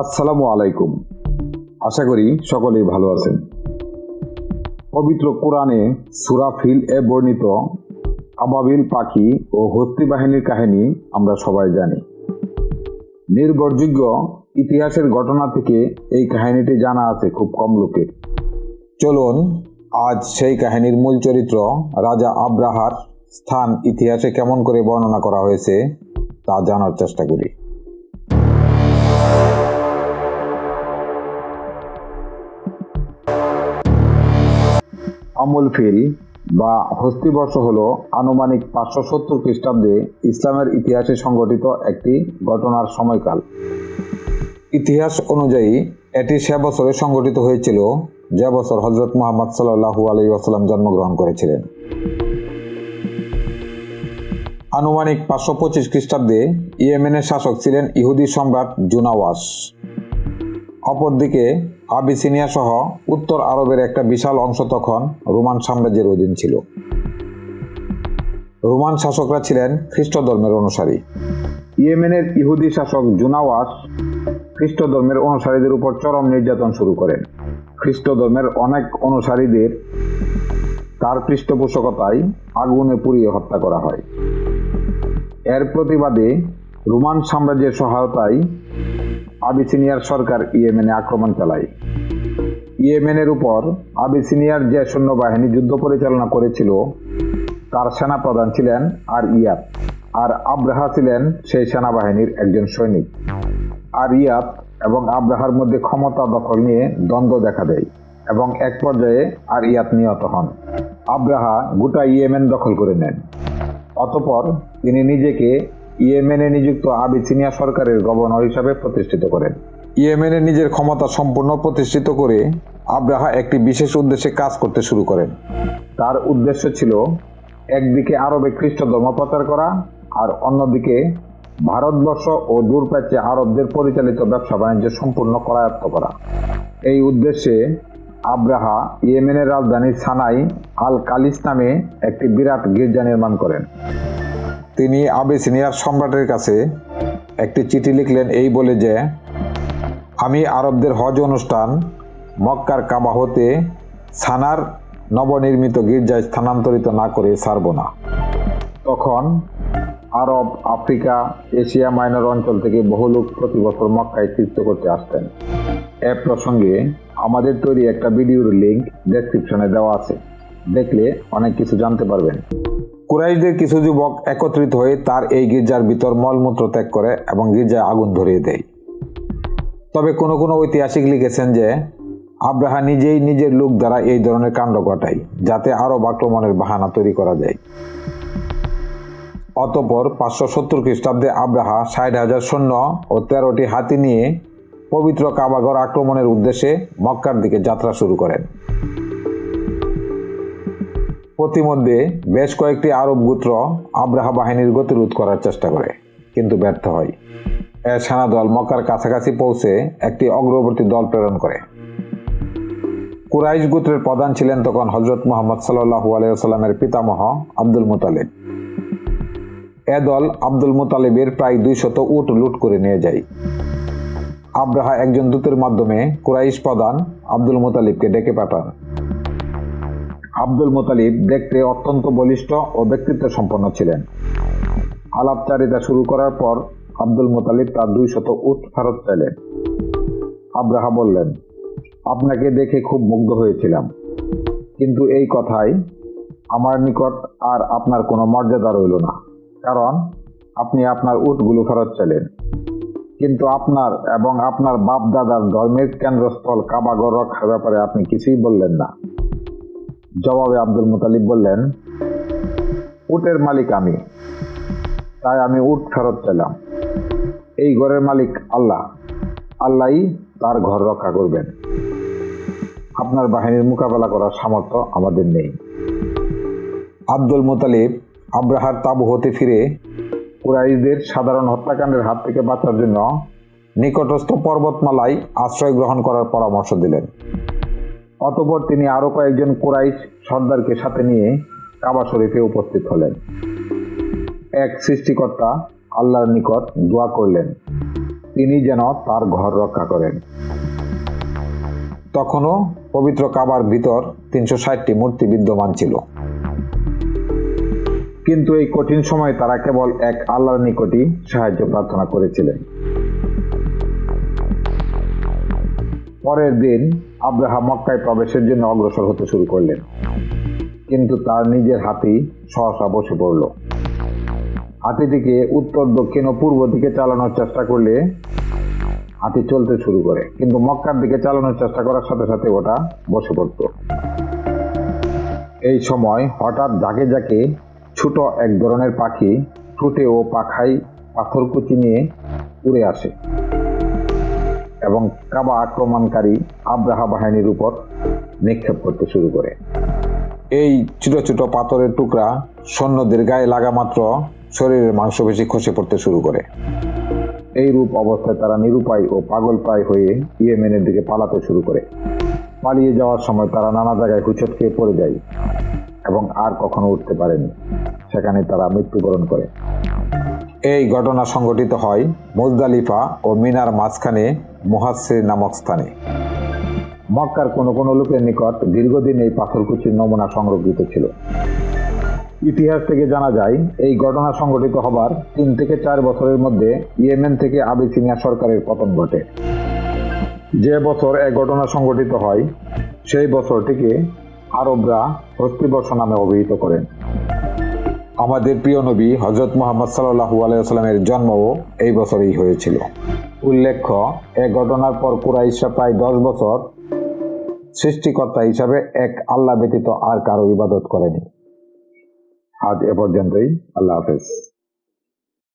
আসসালামু আলাইকুম। আশা করি সকলেই ভালো আছেন। পবিত্র কোরআনে সুরা ফিল এ বর্ণিত, আবাবিল পাখি ও হস্তি বাহিনীর কাহিনী আমরা সবাই জানি। নির্ভরযোগ্য ইতিহাসের ঘটনা থেকে এই কাহিনীটি জানা আছে খুব কম লোকের চলুন, আজ সেই কাহিনীর মূল চরিত্র রাজা আব্রাহার স্থান ইতিহাসে কেমন করে বর্ণনা করা হয়েছে তা জানার চেষ্টা করি। আমল ফিল বা হস্তিবর্ষ হল আনুমানিক পাঁচশো সত্তর খ্রিস্টাব্দে ইসলামের ইতিহাসে সংঘটিত একটি ঘটনার সময়কাল। ইতিহাস অনুযায়ী, এটি সে বছরে সংঘটিত হয়েছিল, যে বছর হজরত মোহাম্মদ সাল্লাহু আলী জন্মগ্রহণ করেছিলেন। আনুমানিক পাঁচশো পঁচিশ খ্রিস্টাব্দে ইয়েমেনের শাসক ছিলেন ইহুদি সম্রাট জুনাওয়াস। অপরদিকে আবিসিনিয়া সহ উত্তর আরবের একটা বিশাল অংশ তখন রোমান সাম্রাজ্যের অধীন ছিল। রোমান শাসকরা ছিলেন খ্রিস্ট ধর্মের অনুসারী। ইয়েমেনের ইহুদি শাসক জুনাওয়াস খ্রিস্ট ধর্মের অনুসারীদের উপর চরম নির্যাতন শুরু করেন। খ্রিস্ট ধর্মের অনেক অনুসারীদের তার পৃষ্ঠপোষকতায় আগুনে পুড়িয়ে হত্যা করা হয়। এর প্রতিবাদে রোমান সাম্রাজ্যের সহায়তায় আবিসিনিয়ার সরকার ইয়েমেনে আক্রমণ চালায়। ইয়েমেনের উপর আবিসিনিয়ার যে সৈন্যবাহিনী যুদ্ধ পরিচালনা করেছিল, তার সেনাপ্রধান ছিলেন আর ইয়াত আর আব্রাহা ছিলেন সেই সেনাবাহিনীর একজন সৈনিক। আর ইয়াত এবং আব্রাহার মধ্যে ক্ষমতা দখল নিয়ে দ্বন্দ্ব দেখা দেয় এবং এক পর্যায়ে আর ইয়াত নিহত হন। আব্রাহা গোটা ইয়েমেন দখল করে নেন। অতপর তিনি নিজেকে ইয়েমেনে নিযুক্ত আবিসিনিয়া সরকারের গভর্নর হিসাবে প্রতিষ্ঠিত করেন। ইয়েমেনে নিজের ক্ষমতা সম্পূর্ণ প্রতিষ্ঠিত করে আব্রাহা একটি বিশেষ উদ্দেশ্যে কাজ করতে শুরু করেন। তার উদ্দেশ্য ছিল একদিকে আরবে খ্রিস্ট ধর্ম প্রচার করা আর অন্যদিকে ভারতবর্ষ ও দূরপ্রাচ্যে আরবদের পরিচালিত ব্যবসা বাণিজ্য সম্পূর্ণ করায়ত্ত করা। এই উদ্দেশ্যে আব্রাহা ইয়েমেনের রাজধানী সানাই আল কালিস নামে একটি বিরাট গির্জা নির্মাণ করেন। তিনি আবেসিনিয়ার সম্রাটের কাছে একটি চিঠি লিখলেন এই বলে যে, আমি আরবদের হজ অনুষ্ঠান মক্কার কাবা হতে সানার নবনির্মিত গির্জায় স্থানান্তরিত না করে ছাড়ব না। তখন আরব, আফ্রিকা, এশিয়া মাইনর অঞ্চল থেকে বহু লোক প্রতি বছর মক্কায় তীর্থ করতে আসতেন। এ প্রসঙ্গে আমাদের তৈরি একটা ভিডিওর লিঙ্ক ডেসক্রিপশনে দেওয়া আছে। দেখলে অনেক কিছু জানতে পারবেন। কুরাইশদের কিছু যুবক একত্রিত হয়ে তার এই গির্জার ভিতর মলমূত্র ত্যাগ করে এবং গির্জায় আগুন ধরিয়ে দেয়। তবে কোনো কোনো ঐতিহাসিক লিখেছেন যে, আব্রাহা নিজেই নিজের লোক দ্বারা এই ধরনের কাণ্ড ঘটায়, যাতে আরব আক্রমণের বাহানা তৈরি করা যায়। অতপর পাঁচশো সত্তর খ্রিস্টাব্দে আব্রাহা ষাট হাজার সৈন্য ও তেরোটি হাতি নিয়ে পবিত্র কাবাগর আক্রমণের উদ্দেশ্যে মক্কার দিকে যাত্রা শুরু করেন। প্রতিমধ্যে বেশ কয়েকটি আরব গোত্র আব্রাহা বাহিনীর গতিরোধ করার চেষ্টা করে, কিন্তু ব্যর্থ হয়। এ সেনা দল মক্কার কাছাকাছি পৌঁছে একটি অগ্রবর্তী দল প্রেরণ করে। কুরাইশ গোত্রের প্রধান ছিলেন তখন হজরত মোহাম্মদ সাল্লাহু আলাইসাল্লামের পিতামহ আব্দুল মুতালিব। এ দল আব্দুল মুতালিবের প্রায় দুই শত উট লুট করে নিয়ে যায়। আব্রাহা একজন দূতের মাধ্যমে কুরাইশ প্রধান আব্দুল মুতালিবকে ডেকে পাঠান। আব্দুল মোতালিব দেখতে অত্যন্ত বলিষ্ঠ ও ব্যক্তিত্ব সম্পন্ন ছিলেন। আলাপচারিতা শুরু করার পর আব্দুল মোতালিব তার দুই শত উট ফেরত চাইলেন আব্রাহা বললেন, আপনাকে দেখে খুব মুগ্ধ হয়েছিলাম। কিন্তু এই কথাই আমার নিকট আর আপনার কোনো মর্যাদা রইল না। কারণ আপনি আপনার উটগুলো ফেরত চাইলেন কিন্তু আপনার এবং আপনার বাপ দাদার ধর্মের কেন্দ্রস্থল কাবাগর রক্ষার ব্যাপারে আপনি কিছুই বললেন না। জবাবে আব্দুল মুতালিব বললেন, উটের মালিক আমি, তাই আমি উট ফেরত চাইলাম। এই ঘরের মালিক আল্লাহ আল্লাহই তার ঘর রক্ষা করবেন। আপনার বাহিনীর মোকাবেলা করার সামর্থ্য আমাদের নেই। আব্দুল মুতালিব আব্রাহার তাবু হতে ফিরে কুরাইশদের সাধারণ হত্যাকাণ্ডের হাত থেকে বাঁচার জন্য নিকটস্থ পর্বতমালায় আশ্রয় গ্রহণ করার পরামর্শ দিলেন। অতপর তিনি আরও কয়েকজন কুরাইশ সর্দারকে সাথে নিয়ে কাবা শরীফে উপস্থিত হলেন। এক সৃষ্টিকর্তা আল্লাহর নিকট দোয়া করলেন, তিনি যেন তার ঘর রক্ষা করেন। তখনও পবিত্র কাবার ভিতর তিনশো ষাটটি মূর্তি বিদ্যমান ছিল। কিন্তু এই কঠিন সময়ে তারা কেবল এক আল্লাহর নিকটই সাহায্য প্রার্থনা করেছিলেন। পরের দিন আব্রাহা মক্কায় প্রবেশের জন্য অগ্রসর হতে শুরু করলেন। কিন্তু তার নিজের হাতি সহসা বসে পড়ল। হাতিটিকে উত্তর, দক্ষিণ ও পূর্ব দিকে চালানোর চেষ্টা করলে হাতি চলতে শুরু করে। কিন্তু মক্কার দিকে চালানোর চেষ্টা করার সাথে সাথে ওটা বসে পড়ত। এই সময় হঠাৎ জাকে জাকে ছোট এক ধরনের পাখি ঠোঁটে ও পাখায় পাথরকুচি নিয়ে উড়ে আসে। এবং কাবা আক্রমণকারী আব্রাহা বাহিনীর উপর নিক্ষেপ করতে শুরু করে। এই ছোট ছোট পাথরের টুকরা সৈন্যদের গায়ে লাগা মাত্র শরীরের মাংসপেশি খসে পড়তে শুরু করে। এই রূপ অবস্থায় তারা নিরুপায় ও পাগল প্রায় হয়ে ইয়েমেনের দিকে পালাতে শুরু করে। পালিয়ে যাওয়ার সময় তারা নানা জায়গায় হুচট খেয়ে পড়ে যায় এবং আর কখনো উঠতে পারেনি। সেখানে তারা মৃত্যুবরণ করে। এই ঘটনা সংঘটিত হয় মুজদালিফা ও মিনার মাঝখানে মুহাসির নামক স্থানে। মক্কার কোনো কোনো লোকের নিকট দীর্ঘদিন এই পাথরকুচির নমুনা সংরক্ষিত ছিল। ইতিহাস থেকে জানা যায়, এই ঘটনা সংঘটিত হবার তিন থেকে চার বছরের মধ্যে ইয়েমেন থেকে আবিসিনিয়া সরকারের পতন ঘটে। যে বছর এই ঘটনা সংঘটিত হয়, সেই বছরটিকে আরবরা হস্তিবর্ষ নামে অভিহিত করেন। আমাদের প্রিয় নবী হজরত মোহাম্মদ সাল্লু আলাইসাল্লামের জন্মও এই বছরই হয়েছিল। উল্লেখ্য, এ ঘটনার পর কুরাইশা প্রায় দশ বছর সৃষ্টিকর্তা হিসাবে এক আল্লাহ ব্যতীত আর কারও ইবাদত করেনি। আজ এ পর্যন্তই। আল্লাহ হাফেজ।